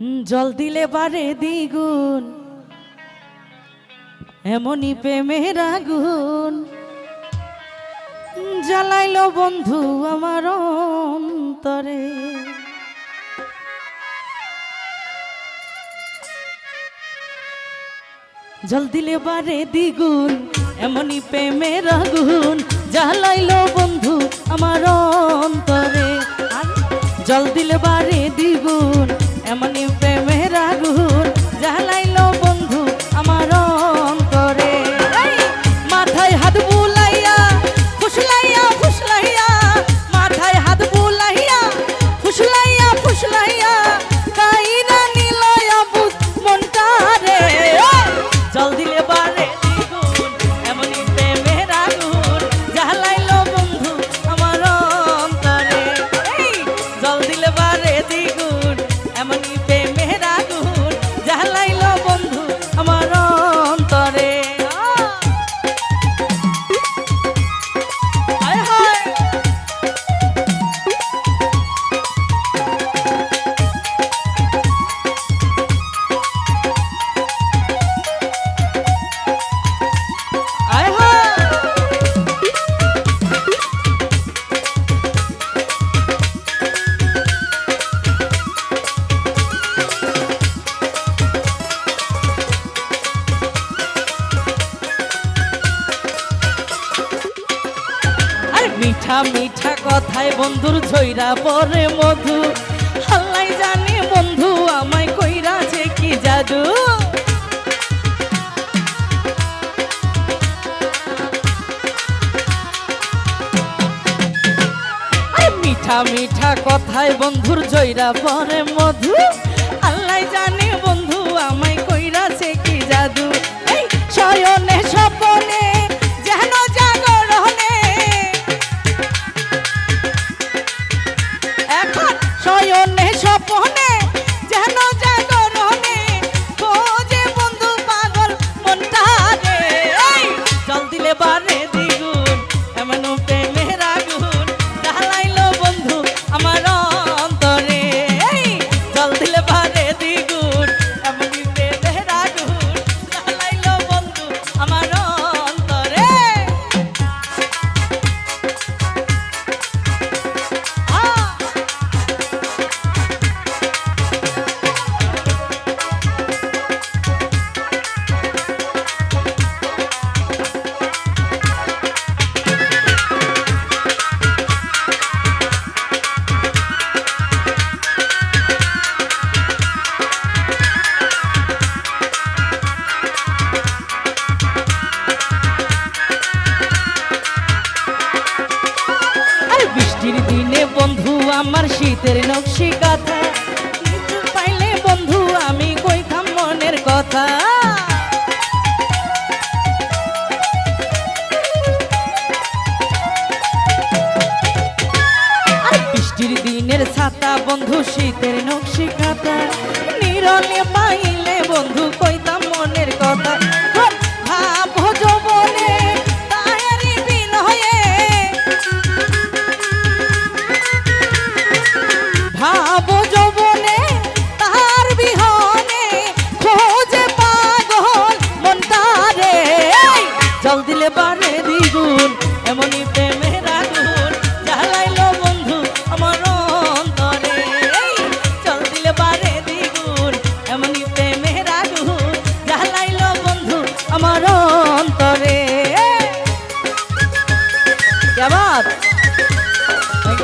জল দিলে বারে দ্বিগুণ। এমনই প্রেমের আগুন। জ্বালাইল বন্ধু আমার অন্তরে। জল দিলে বারে দ্বিগুণ, এমনই প্রেমের আগুন। জ্বালাইল বন্ধু আমার অন্তরে। জল দিলে বারে দ্বিগুণ। বারে দ্বিগুণ এমনই মিঠা মিঠা কথায় বন্ধুর ঝইরা পরে মধু। হাল্লাই জানে বন্ধু, আমায় কইরাছে কি জাদু। মিঠা মিঠা কথায় বন্ধুর জয়রা পরে মধু। আল্লাহ জানে বন্ধু, আমায় কইরাছে কি জাদু। শয়নে আমার শীতের নকশি কথা। পাইলে বন্ধু, আমি কইতাম মনের কথা? দিনের ছাতা, বন্ধু, শীতের নকশি কাটা নিরলে পাইলে বন্ধু কথা বাড়ে বাড়ে দ্বিগুণ, এমনই প্রেমের আগুন জ্বালাইলো বন্ধু আমার অন্তরে। চল দিলে বাড়ে দ্বিগুণ, এমনই প্রেমের আগুন জ্বালাইলো বন্ধু আমার অন্তরে। কেমন থ্যাংক